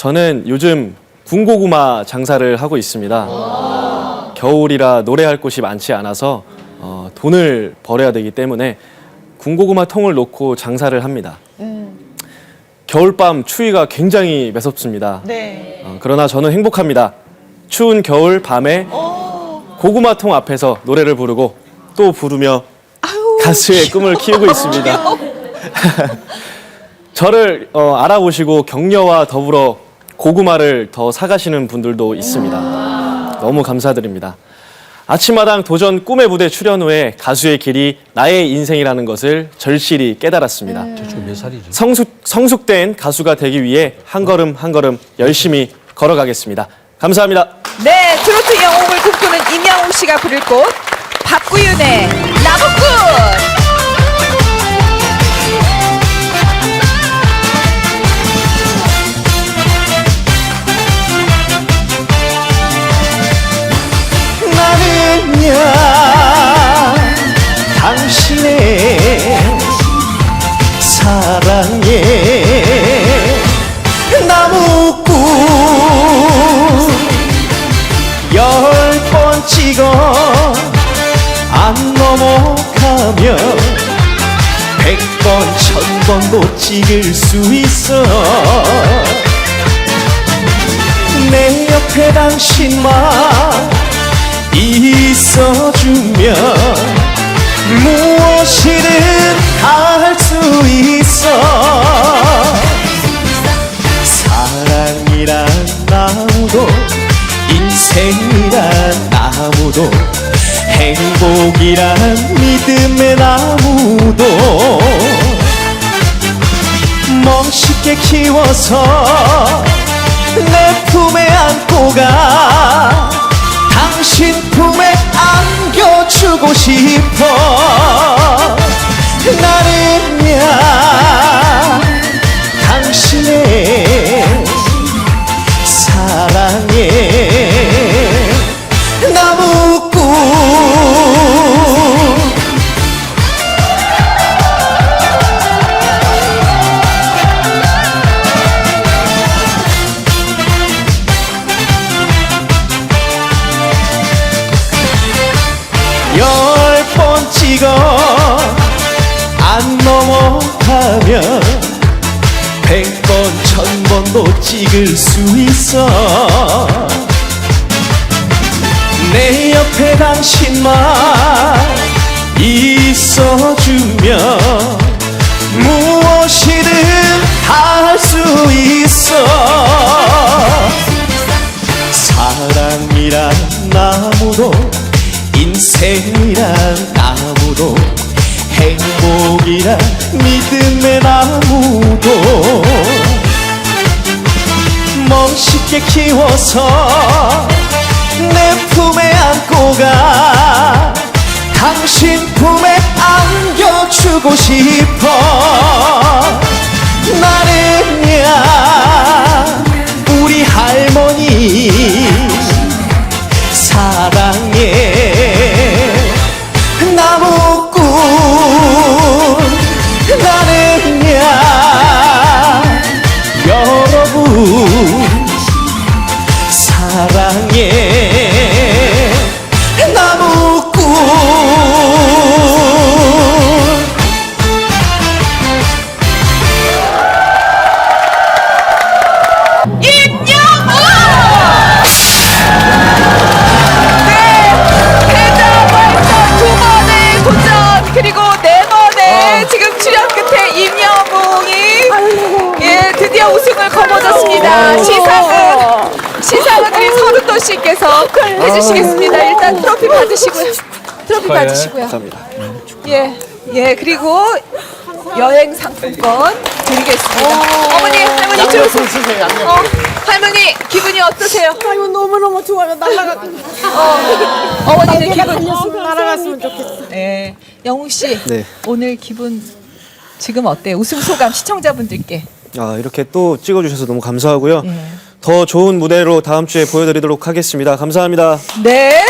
저는 요즘 군고구마 장사를 하고 있습니다. 겨울이라 노래할 곳이 많지 않아서 어, 돈을 벌어야 되기 때문에 군고구마 통을 놓고 장사를 합니다. 겨울밤 추위가 굉장히 매섭습니다. 네. 어, 그러나 저는 행복합니다. 추운 겨울 밤에 고구마 통 앞에서 노래를 부르고 또 부르며 가수의 꿈을 키우고 있습니다. 저를 어, 알아보시고 격려와 더불어 고구마를 더 사가시는 분들도 있습니다. 너무 감사드립니다. 아침마당 도전 꿈의 무대 출연 후에 가수의 길이 나의 인생이라는 것을 절실히 깨달았습니다. 몇 살이죠? 성숙, 성숙된 가수가 되기 위해 한 걸음 한 걸음 열심히 걸어가겠습니다. 감사합니다. 네, 트로트 영웅을 꿈꾸는 임영웅 씨가 부를 곡 박구윤의 나무꾼. 번 찍어 안 넘어가면 백 번, 천 번도 찍을 수 있어. 내 옆에 당신만 있어주면 무엇이든 다 할 수 있어 나무도 행복이란 믿음의 나무도 멋있게 키워서 내 품에 안고 가 당신 품에 안겨주고 싶어. 나는 번 찍어 안 넘어가면 백 번, 천 번도 찍을 수 있어. 내 옆에 당신만 있어주면 생이란 나무도 행복이란 믿음의 나무도 멋있게 키워서 내 품에 안고 가 당신 품에 안겨주고 싶어 예 우승을 거머쥐었습니다. 시상은 시상은 우리 서른도 씨께서 해주시겠습니다. 일단 트로피 받으시고요. 트로피 받으시고요. 감사합니다. 예, 예 그리고 여행 상품권 드리겠습니다. 어머니, 할머니 들어오세요. 어, 할머니 기분이 어떠세요? 아유 너무너무 좋아요 날라가 어, 어머니는 기분 날아갔으면 좋겠어 네, 영웅 씨 네. 오늘 기분 지금 어때요? 우승 소감 시청자분들께. 아, 이렇게 또 찍어주셔서 너무 감사하고요. 네. 더 좋은 무대로 다음 주에 보여드리도록 하겠습니다. 감사합니다. 네.